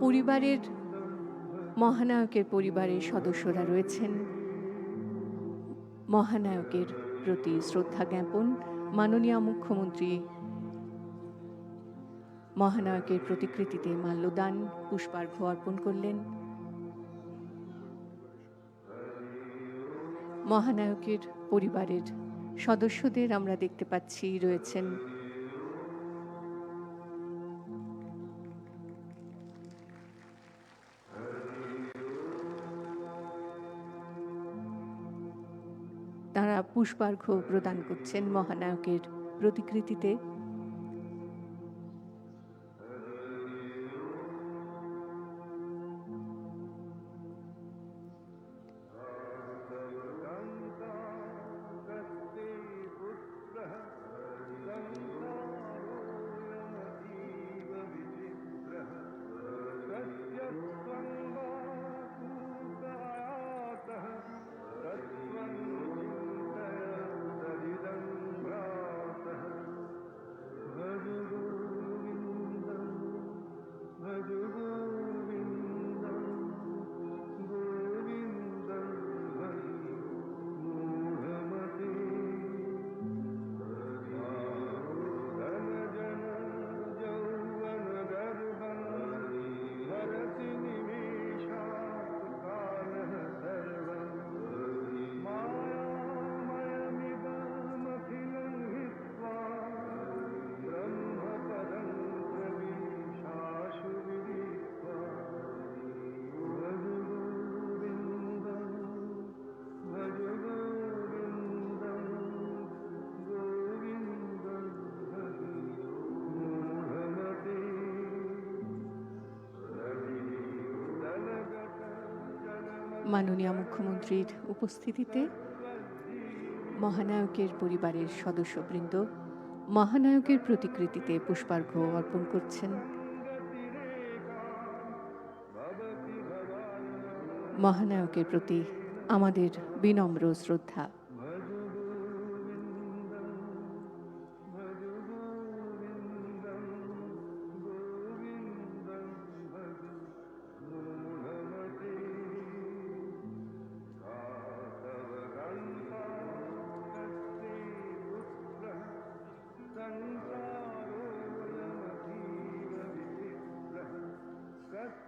পরিবারের মহানায়কের পরিবারের সদস্যরা রয়েছেন। মহানায়কের প্রতি শ্রদ্ধা জ্ঞাপন, মাননীয় মুখ্যমন্ত্রী মহানায়কের প্রতিকৃতিতে মাল্যদান পুষ্পার্ঘ অর্পণ করলেন। মহানায়কের পরিবারের সদস্যদের আমরা দেখতে পাচ্ছি রয়েছেন। তারা পুষ্পার্ঘ প্রদান করছেন মহানায়কের প্রতিকৃতিতে। মাননীয় মুখ্যমন্ত্রীর উপস্থিতিতে মহানায়কের পরিবারের সদস্যবৃন্দ মহানায়কের প্রতিকৃতিতে পুষ্পার্ঘ অর্পণ করছেন। মহানায়কের প্রতি আমাদের বিনম্র শ্রদ্ধা।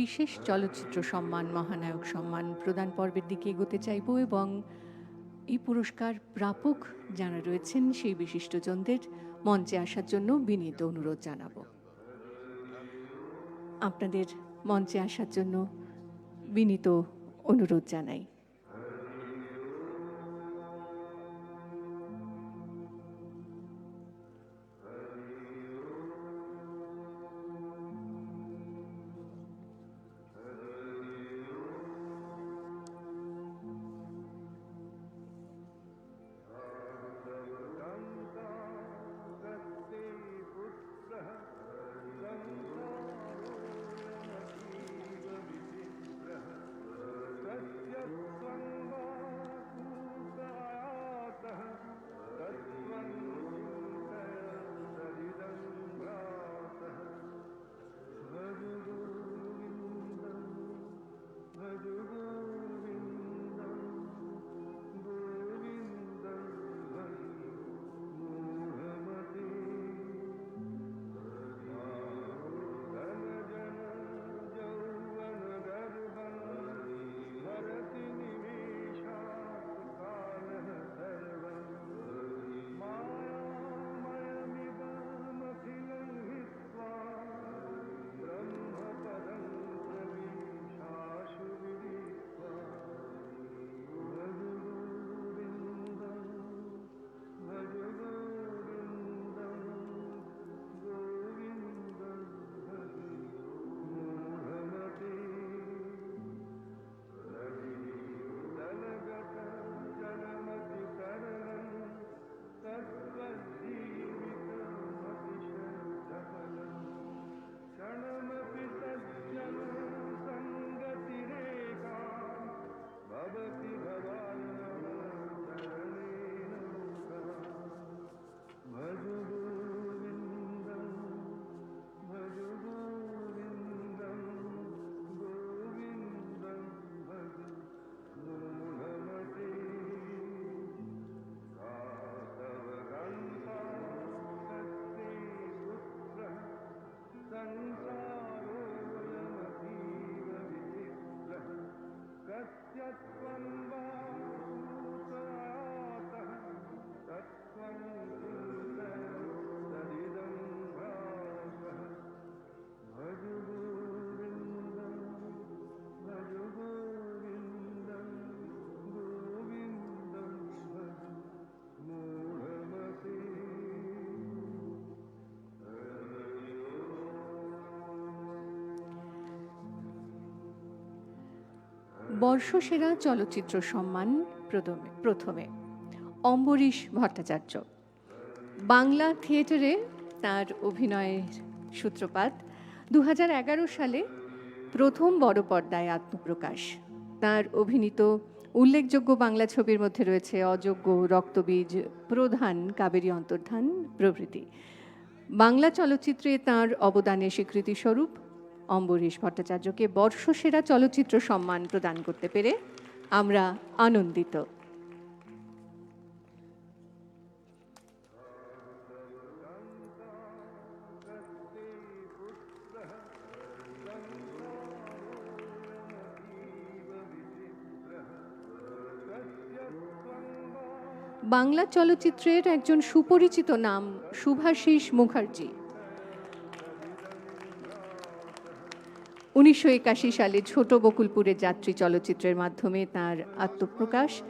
বিশেষ চলচ্চিত্র সম্মান, মহানায়ক সম্মান প্রদান পর্বের দিকে এগোতে চাইব এবং এই পুরস্কার প্রাপক যারা রয়েছেন সেই বিশিষ্টজনদের মঞ্চে আসার জন্য বিনীত অনুরোধ জানাব। আপনাদের মঞ্চে আসার জন্য বিনীত অনুরোধ জানাই। فانساروا يا نسيم بسفله فاتت বর্ষসেরা চলচ্চিত্র সম্মান প্রথমে প্রথমে। অম্বরীশ ভট্টাচার্য। বাংলা থিয়েটারে তার অভিনয়ের সূত্রপাত দু হাজার এগারো সালে প্রথম বড় পর্দায় আত্মপ্রকাশ। তার অভিনীত উল্লেখযোগ্য বাংলা ছবির মধ্যে রয়েছে অযোগ্য রক্তবীজ প্রধান কাবেরী অন্তর্ধান প্রভৃতি। বাংলা চলচ্চিত্রে তার অবদানের স্বীকৃতিস্বরূপ অম্বরীশ ভট্টাচার্যকে বর্ষসেরা চলচ্চিত্র সম্মান প্রদান করতে পেরে আমরা আনন্দিত। বাংলা চলচ্চিত্রের একজন সুপরিচিত নাম শুভাশিস মুখার্জি। উনিশশো একাশি সালে ছোট বকুলপুরের যাত্রী চলচ্চিত্রের মাধ্যমে তার আত্মপ্রকাশ।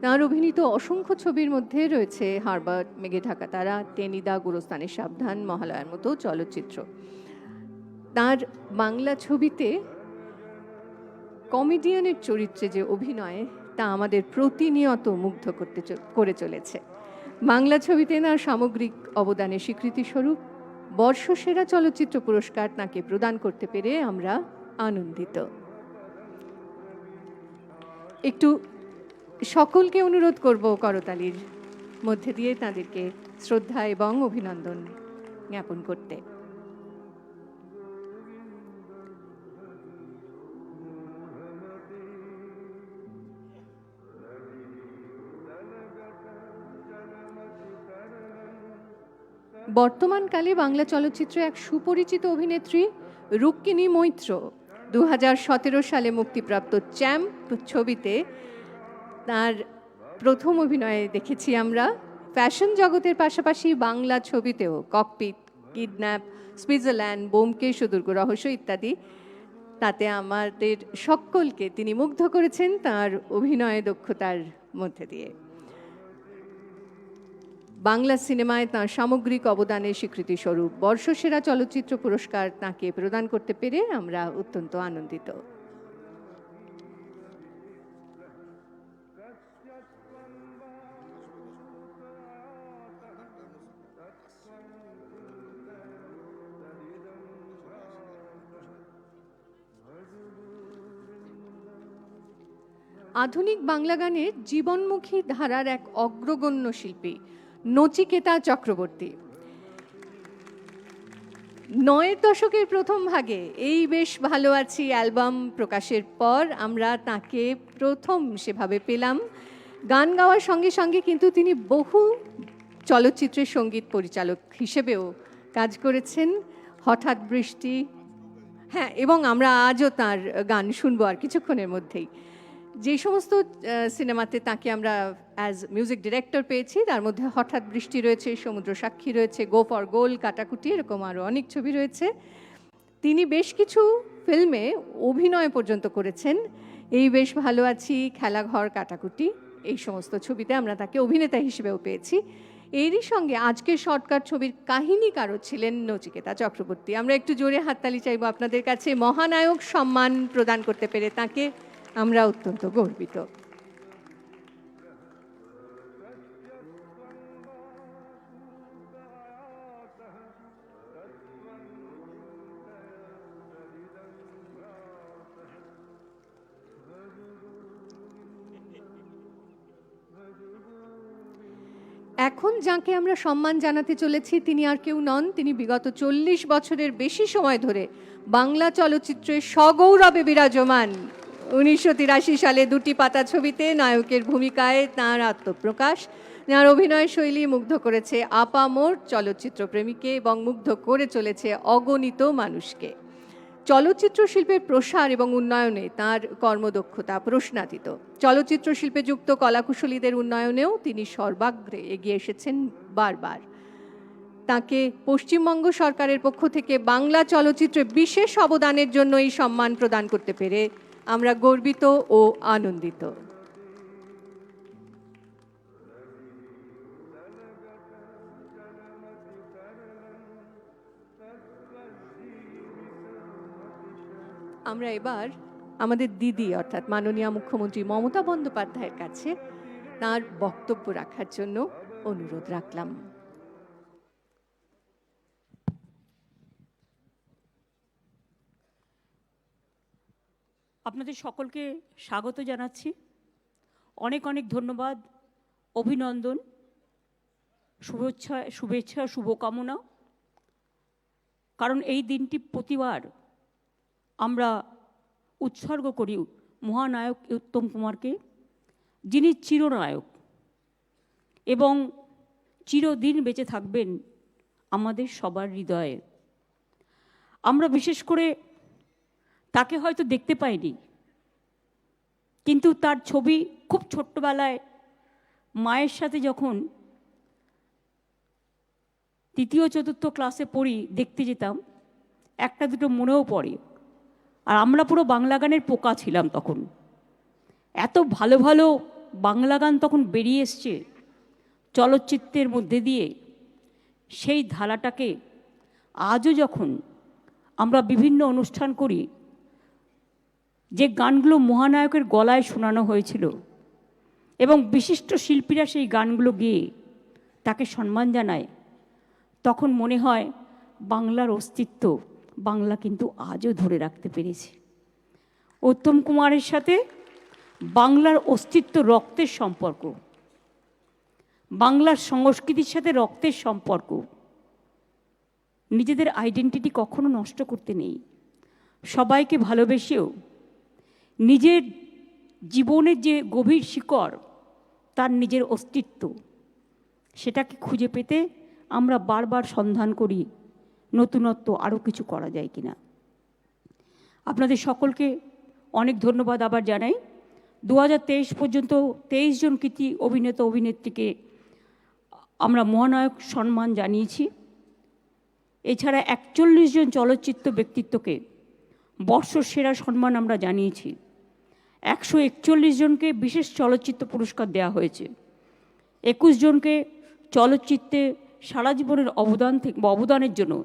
তাঁর অভিনীত অসংখ্য ছবির মধ্যে রয়েছে হারবার্ট মেঘে ঢাকা তারা টেনিদা গুরস্থানের সাবধান, মহালয়ার মতো চলচ্চিত্র। তার বাংলা ছবিতে কমেডিয়ানের চরিত্রে যে অভিনয়, তা আমাদের প্রতিনিয়ত মুগ্ধ করতে করে চলেছে। বাংলা ছবিতে তার সামগ্রিক অবদানের স্বীকৃতিস্বরূপ বর্ষসেরা চলচ্চিত্র পুরস্কার তাঁকে প্রদান করতে পেরে আমরা আনন্দিত। একটু সকলকে অনুরোধ করব করতালির মধ্যে দিয়ে তাদেরকে শ্রদ্ধা এবং অভিনন্দন জ্ঞাপন করতে। বর্তমানকালে বাংলা চলচ্চিত্রে এক সুপরিচিত অভিনেত্রী রুক্মিণী মৈত্র। দু হাজার সতেরো সালে মুক্তিপ্রাপ্ত চ্যাম্প ছবিতে তার প্রথম অভিনয়ে দেখেছি আমরা। ফ্যাশন জগতের পাশাপাশি বাংলা ছবিতেও ককপিট, কিডন্যাপ, সুইজারল্যান্ড, বোমকেশ ও দুর্গ রহস্য ইত্যাদি। তাতে আমাদের সকলকে তিনি মুগ্ধ করেছেন তার অভিনয় দক্ষতার মধ্যে দিয়ে। বাংলা সিনেমায় তাঁর সামগ্রিক অবদানের স্বীকৃতিস্বরূপ বর্ষসেরা চলচ্চিত্র পুরস্কার তাঁকে প্রদান করতে পেরে আমরা অত্যন্ত আনন্দিত। আধুনিক বাংলা গানের জীবনমুখী ধারার এক অগ্রগণ্য শিল্পী নচিকেতা চক্রবর্তী। নয়ের দশকের প্রথম ভাগে এই বেশ ভালো আছি অ্যালবাম প্রকাশের পর আমরা তাকে প্রথম সেভাবে পেলাম। গান গাওয়ার সঙ্গে সঙ্গে কিন্তু তিনি বহু চলচ্চিত্রের সংগীত পরিচালক হিসেবেও কাজ করেছেন। হঠাৎ বৃষ্টি হ্যাঁ এবং আমরা আজও তার গান শুনব আর কিছুক্ষণের মধ্যেই। যে সমস্ত সিনেমাতে তাকে আমরা অ্যাজ মিউজিক ডিরেক্টর পেয়েছি, তার মধ্যে হঠাৎ বৃষ্টি রয়েছে, সমুদ্র সাক্ষী রয়েছে গো ফর গোল কাটাকুটি, এরকম আরও অনেক ছবি রয়েছে। তিনি বেশ কিছু ফিল্মে অভিনয় পর্যন্ত করেছেন। এই বেশ ভালো আছি, খেলাঘর, কাটাকুটি, এই সমস্ত ছবিতে আমরা তাকে অভিনেতা হিসেবেও পেয়েছি। এরই সঙ্গে আজকের শর্টকাট ছবির কাহিনী কাহিনীকারও ছিলেন নচিকেতা চক্রবর্তী। আমরা একটু জোরে হাততালি চাইব আপনাদের কাছে। মহানায়ক সম্মান প্রদান করতে পেরে তাকে আমরা অত্যন্ত গর্বিত। এখন যাকে আমরা সম্মান জানাতে চলেছি, তিনি আর কেউ নন। তিনি বিগত চল্লিশ বছরের বেশি সময় ধরে বাংলা চলচ্চিত্রে সগৌরবে বিরাজমান। উনিশশো তিরাশি সালে দুটি পাতা ছবিতে নায়কের ভূমিকায় তাঁর আত্মপ্রকাশ। তাঁর অভিনয় শৈলী মুগ্ধ করেছে আপামোর চলচ্চিত্র প্রেমীকে এবং মুগ্ধ করে চলেছে অগণিত মানুষকে। চলচ্চিত্র শিল্পের প্রসার এবং উন্নয়নে তার কর্মদক্ষতা প্রশ্নাতীত। চলচ্চিত্র শিল্পে যুক্ত কলাকুশলীদের উন্নয়নেও তিনি সর্বাগ্রে এগিয়ে এসেছেন বারবার। তাকে পশ্চিমবঙ্গ সরকারের পক্ষ থেকে বাংলা চলচ্চিত্রে বিশেষ অবদানের জন্য এই সম্মান প্রদান করতে পেরে আমরা গর্বিত ও আনন্দিত। আমরা এবার আমাদের দিদি অর্থাৎ মাননীয় মুখ্যমন্ত্রী মমতা বন্দ্যোপাধ্যায়ের কাছে তার বক্তব্য রাখার জন্য অনুরোধ রাখলাম। আপনাদের সকলকে স্বাগত জানাচ্ছি। অনেক অনেক ধন্যবাদ, অভিনন্দন, শুভেচ্ছা শুভেচ্ছা, শুভকামনা। কারণ এই দিনটি প্রতিবার আমরা উৎসর্গ করি মহানায়ক উত্তম কুমারকে, যিনি চিরনায়ক। এবং চিরদিন বেঁচে থাকবেন আমাদের সবার হৃদয়ে। আমরা বিশেষ করে তাকে হয়তো দেখতে পাইনি। কিন্তু তার ছবি খুব ছোট্টবেলায় মায়ের সাথে যখন তৃতীয়, চতুর্থ ক্লাসে পড়ি, দেখতে যেতাম, একটা দুটো মনেও পড়ে। আর আমরা পুরো বাংলা গানের পোকা ছিলাম তখন। এত ভালো ভালো বাংলা গান তখন বেরিয়ে এসছে চলচ্চিত্রের মধ্যে দিয়ে। সেই ধারাটাকে আজও যখন আমরা বিভিন্ন অনুষ্ঠান করি যে গানগুলো মহানায়কের গলায় শোনানো হয়েছিল। এবং বিশিষ্ট শিল্পীরা সেই গানগুলো গেয়ে তাকে সম্মান জানায়। তখন মনে হয় বাংলার অস্তিত্ব বাংলা কিন্তু আজও ধরে রাখতে পেরেছে। উত্তম কুমারের সাথে বাংলার অস্তিত্ব রক্তের সম্পর্ক। বাংলার সংস্কৃতির সাথে রক্তের সম্পর্ক। নিজেদের আইডেন্টিটি কখনো নষ্ট করতে নেই। সবাইকে ভালোবেসেও নিজের জীবনের যে গভীর শিকড়, তার নিজের অস্তিত্ব, সেটাকে খুঁজে পেতে আমরা বারবার সন্ধান করি, নতুনত্ব আরও কিছু করা যায় কিনা। আপনাদের সকলকে অনেক ধন্যবাদ আবার জানাই। দু হাজার তেইশ পর্যন্ত তেইশ জন কৃতি অভিনেতা, অভিনেত্রীকে আমরা মহানায়ক সম্মান জানিয়েছি। এছাড়া একচল্লিশ জন চলচ্চিত্র ব্যক্তিত্বকে বর্ষসেরা সম্মান আমরা জানিয়েছি। একশো একচল্লিশ জনকে বিশেষ চলচ্চিত্র পুরস্কার দেওয়া হয়েছে। একুশ জনকে চলচ্চিত্রে সারা জীবনের অবদান থেকে অবদানের জন্য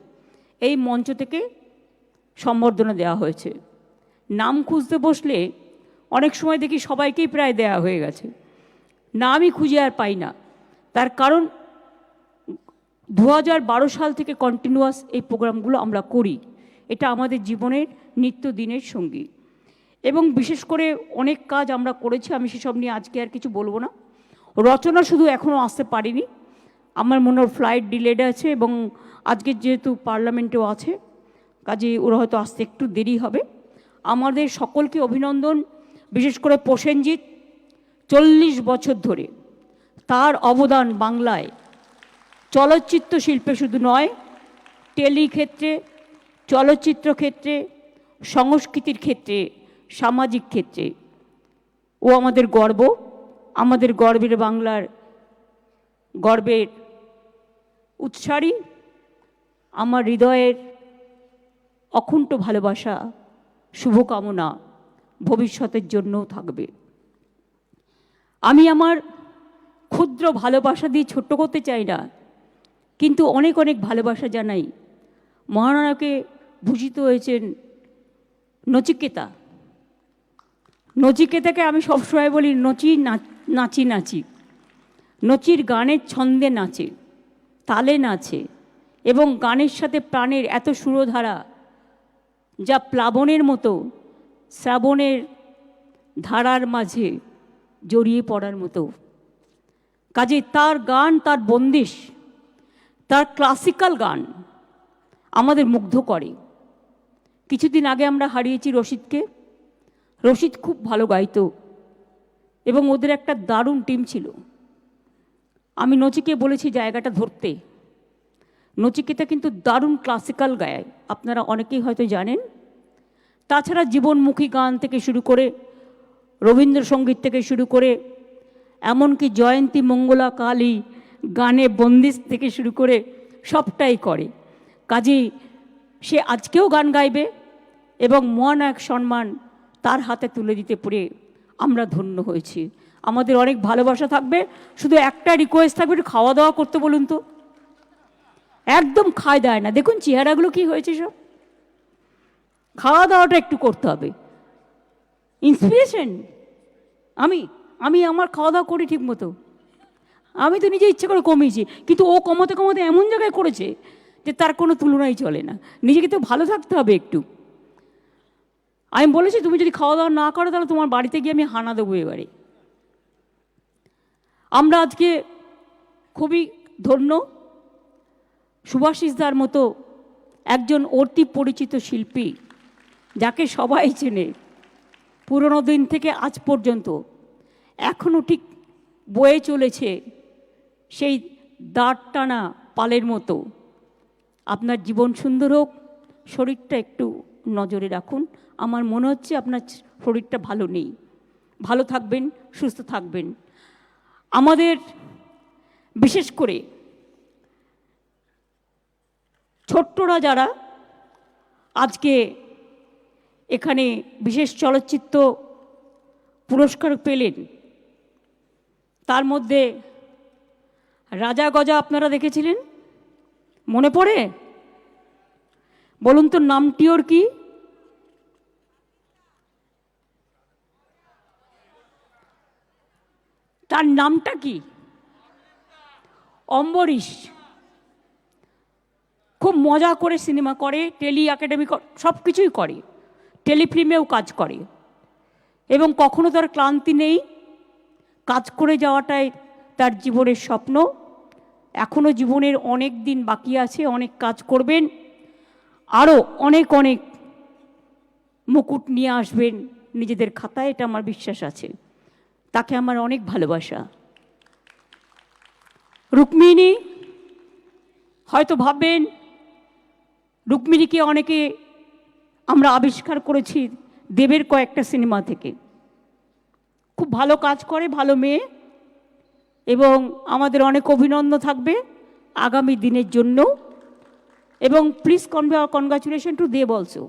এই মঞ্চ থেকে সম্বর্ধনা দেওয়া হয়েছে। নাম খুঁজতে বসলে অনেক সময় দেখি সবাইকেই প্রায় দেয়া হয়ে গেছে। নামই খুঁজে আর পাই না। তার কারণ দু হাজার বারো সাল থেকে কন্টিনিউয়াস এই প্রোগ্রামগুলো আমরা করি। এটা আমাদের জীবনের নিত্যদিনের সঙ্গী। এবং বিশেষ করে অনেক কাজ আমরা করেছি, আমি সেসব নিয়ে আজকে আর কিছু বলব না। রচনা শুধু এখনও আসতে পারিনি। আমার মনে হয় ফ্লাইট ডিলেড আছে এবং আজকে যেহেতু পার্লামেন্টেও আছে, কাজে ওরা হয়তো আসতে একটু দেরি হবে। আমাদের সকলকে অভিনন্দন, বিশেষ করে প্রসেনজিৎ, চল্লিশ বছর ধরে তার অবদান বাংলায়। চলচ্চিত্র শিল্পে শুধু নয় টেলি ক্ষেত্রে চলচ্চিত্র ক্ষেত্রে, সংস্কৃতির ক্ষেত্রে, সামাজিক ক্ষেত্রে। ও আমাদের গর্ব, আমাদের গর্বের বাংলার গর্বের উৎসারী, আমার হৃদয়ের অকুণ্ঠ ভালোবাসা, শুভকামনা ভবিষ্যতের জন্যও থাকবে। আমি আমার ক্ষুদ্র ভালোবাসা দিয়ে ছোট্ট করতে চাই না, কিন্তু অনেক অনেক ভালোবাসা জানাই মহানায়কে ভূষিত হয়েছেন নচিকেতা। নচিকেতাকে আমি সবসময় বলি নচি নাচি নাচি। নচির গানের ছন্দে নাচে, তালে নাচে এবং গানের সাথে প্রাণের এত সুরধারা যা প্লাবনের মতো শ্রাবণের ধারার মাঝে জড়িয়ে পড়ার মতো। কাজে তার গান, তার বন্দিশ, তার ক্লাসিক্যাল গান আমাদের মুগ্ধ করে। কিছুদিন আগে আমরা হারিয়েছি রশিদকে। রশিদ খুব ভালো গাইত এবং ওদের একটা দারুণ টিম ছিল। আমি নচিকে বলেছি জায়গাটা ধরতে। নচিকেতা কিন্তু দারুণ ক্লাসিক্যাল গায়, আপনারা অনেকেই হয়তো জানেন। তাছাড়া জীবনমুখী গান থেকে শুরু করে, রবীন্দ্রসঙ্গীত থেকে শুরু করে, এমনকি জয়ন্তী, মঙ্গলা, কালী, গানে বন্দিশ থেকে শুরু করে সবটাই করে। কাজেই সে আজকেও গান গাইবে। এবং মহানায়ক সম্মান তার হাতে তুলে দিতে পেরে আমরা ধন্য হয়েছি। আমাদের অনেক ভালোবাসা থাকবে, শুধু একটা রিকোয়েস্ট থাকবে, একটু খাওয়া দাওয়া করতে বলুন তো। একদম খায় দেয় না। দেখুন চেহারাগুলো কি হয়েছে সব। খাওয়া দাওয়াটা একটু করতে হবে। ইন্সপিরেশন আমি আমি আমার খাওয়া দাওয়া করি ঠিক মতো আমি তো নিজে ইচ্ছে করে কমিয়েছি, কিন্তু ও কমাতে কমাতে এমন জায়গায় করেছে যে তার কোনো তুলনাই চলে না। নিজেকে তো ভালো থাকতে হবে একটু। আমি বলেছি, তুমি যদি খাওয়া দাওয়া না করো, তাহলে তোমার বাড়িতে গিয়ে আমি হানা দেবো এবারে। আমরা আজকে খুবই ধন্য সুভাষিসদার মতো একজন অতি পরিচিত শিল্পী, যাকে সবাই চেনে, পুরনো দিন থেকে আজ পর্যন্ত। এখনও ঠিক বয়ে চলেছে সেই দাঁড় টানা পালের মতো। আপনার জীবন সুন্দর হোক, শরীরটা একটু নজরে রাখুন। আমার মনে হচ্ছে আপনার শরীরটা ভালো নেই। ভালো থাকবেন, সুস্থ থাকবেন। আমাদের বিশেষ করে ছোট্টরা যারা আজকে এখানে বিশেষ চলচ্চিত্র পুরস্কার পেলেন, তার মধ্যে রাজা গজা আপনারা দেখেছিলেন? মনে পড়ে? বলুন তো নামটি ওর কি? তার নামটা কি? অম্বরীশ। খুব মজা করে সিনেমা করে, টেলি একাডেমি সব কিছুই করে। টেলিফিল্মেও কাজ করে। এবং কখনো তার ক্লান্তি নেই। কাজ করে যাওয়াটাই তার জীবনের স্বপ্ন। এখনও জীবনের অনেক দিন বাকি আছে, অনেক কাজ করবেন। আরও অনেক অনেক মুকুট নিয়ে আসবেন নিজেদের খাতায়, এটা আমার বিশ্বাস আছে। তাকে আমার অনেক ভালোবাসা। রুক্মিণী, হয়তো ভাববেন, রুক্মিণীকে অনেকে আমরা আবিষ্কার করেছি দেবের কয়েকটা সিনেমা থেকে। খুব ভালো কাজ করে, ভালো মেয়ে, এবং আমাদের অনেক অভিনন্দন থাকবে আগামী দিনের জন্য এবং please congratulation to Dev also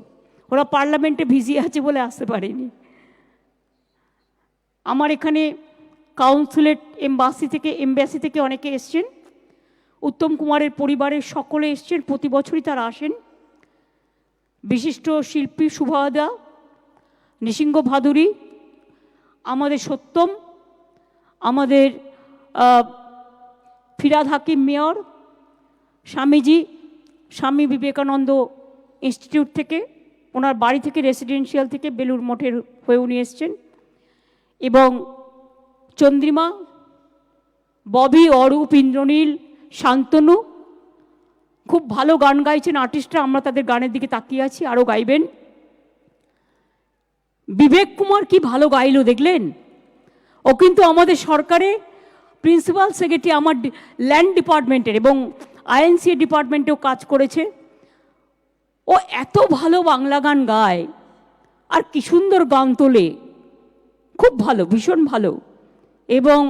ওরা পার্লামেন্টে ভিজি আছে বলে আসতে পারেনি। আমার এখানে কাউন্সিলেট এম্বাসি থেকে এম্বাসি থেকে অনেকে এসছেন। উত্তম কুমারের পরিবারের সকলে এসছেন, প্রতি বছরই তারা আসেন। বিশিষ্ট শিল্পী সুভাদা, নৃসিংহ ভাদুরী, আমাদের সত্যম, আমাদের ফিরাদ হাকিম মেয়র, স্বামীজি, স্বামী বিবেকানন্দ ইনস্টিটিউট থেকে, ওনার বাড়ি থেকে, রেসিডেন্সিয়াল থেকে বেলুর মঠের হয়ে উনি এসছেন। এবং চন্দ্রিমা, ববি, অরূপ, ইন্দ্রনীল, শান্তনু খুব ভালো গান গাইছেন আর্টিস্টরা আমরা তাদের গানের দিকে তাকিয়ে আছি আরও গাইবেন। বিবেক কুমার কি ভালো গাইল দেখলেন? ও কিন্তু আমাদের সরকারে প্রিন্সিপাল সেক্রেটারি আমার ল্যান্ড ডিপার্টমেন্টের এবং আইএনসি ডিপার্টমেন্টেও কাজ করেছে। ও এত ভালো বাংলা গান গায়, আর কি সুন্দর গান তোলে। খুব ভালো, ভীষণ ভালো। এবং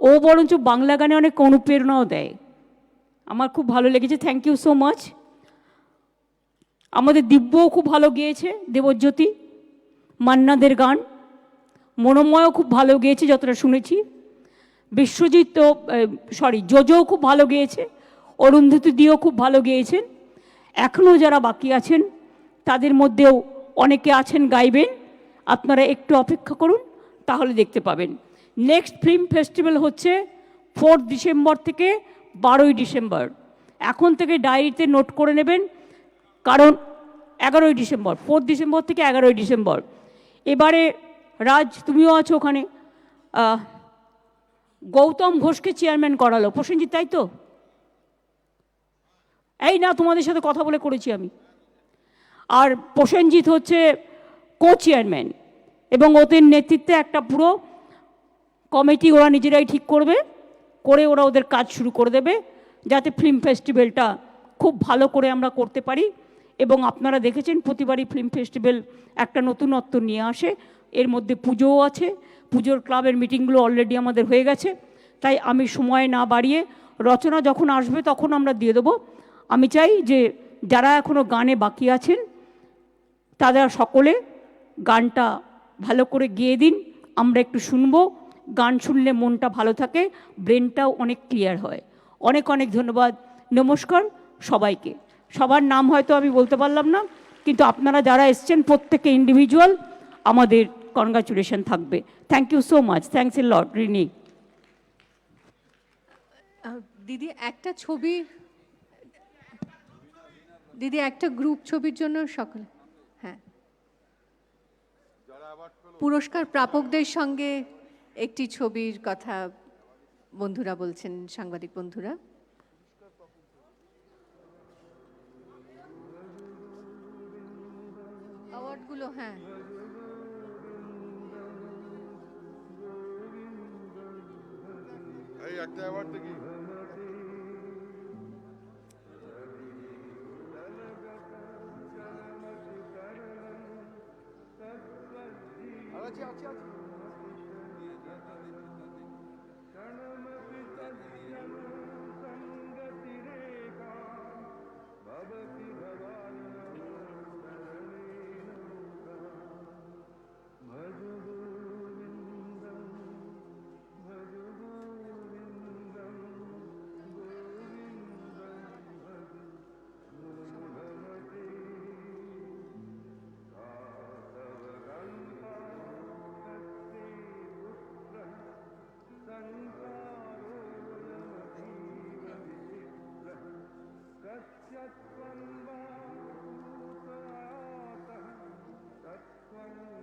ও বরঞ্চ বাংলা গানে অনেক অনুপ্রেরণাও দেয়। আমার খুব ভালো লেগেছে থ্যাংক ইউ সো মাচ আমাদের দিব্যও খুব ভালো গেয়েছে, দেবজ্যোতি, মান্নাদের গান। মনোময়ও খুব ভালো গেয়েছে, যতটা শুনেছি। বিশ্বজিৎ তো সরি জোজও খুব ভালো গেয়েছে, অরুন্ধতী দিও খুব ভালো গেয়েছেন। এখনও যারা বাকি আছেন, তাদের মধ্যেও অনেকে আছেন, গাইবেন। আপনারা একটু অপেক্ষা করুন। তাহলে দেখতে পাবেন। নেক্সট ফিল্ম ফেস্টিভ্যাল হচ্ছে ফোর্থ ডিসেম্বর থেকে বারোই ডিসেম্বর এখন থেকে ডায়েরিতে নোট করে নেবেন, কারণ এগারোই ডিসেম্বর ফোর্থ ডিসেম্বর থেকে এগারোই ডিসেম্বর এবারে রাজ, তুমিও আছো ওখানে। গৌতম ঘোষকে চেয়ারম্যান করালো। প্রসেনজিৎ, তাই তো? এই না, তোমাদের সাথে কথা বলে করেছি আমি। আর প্রসেনজিৎ হচ্ছে কো চেয়ারম্যান এবং ওদের নেতৃত্বে একটা পুরো কমিটি ওরা নিজেরাই ঠিক করবে, করে ওরা ওদের কাজ শুরু করে দেবে, যাতে ফিল্ম ফেস্টিভ্যালটা খুব ভালো করে আমরা করতে পারি। এবং আপনারা দেখেছেন প্রতিবারই ফিল্ম ফেস্টিভ্যাল একটা নতুনত্ব নিয়ে আসে। এর মধ্যে পুজোও আছে। পুজোর ক্লাবের মিটিংগুলো অলরেডি আমাদের হয়ে গেছে। তাই আমি সময় না বাড়িয়ে রচনা যখন আসবে তখন আমরা দিয়ে দেবো। আমি চাই যে যারা এখনও গানে বাকি আছেন, তারা সকলে গানটা ভালো করে গেয়ে দিন, আমরা একটু শুনব, গান শুনলে মনটা ভালো থাকে, ব্রেনটাও অনেক ক্লিয়ার হয়। অনেক অনেক ধন্যবাদ, নমস্কার সবাইকে। সবার নাম হয়তো আমি বলতে পারলাম না, কিন্তু আপনারা যারা এসছেন, প্রত্যেকে ইন্ডিভিজুয়াল আমাদের কনগ্রাচুলেশন থাকবে। Thank you so much thanks a লট রিনি। দিদি, একটা ছবি, দিদি, একটা গ্রুপ ছবির জন্য সকলে হ্যাঁ পুরস্কার প্রাপকদের সঙ্গে একটি ছবির কথা বন্ধুরা বলছেন সাংবাদিক বন্ধুরা। অ্যাওয়ার্ডগুলো হ্যাঁ। একটা অ্যাওয়ার্ড 这样，这样。Amen.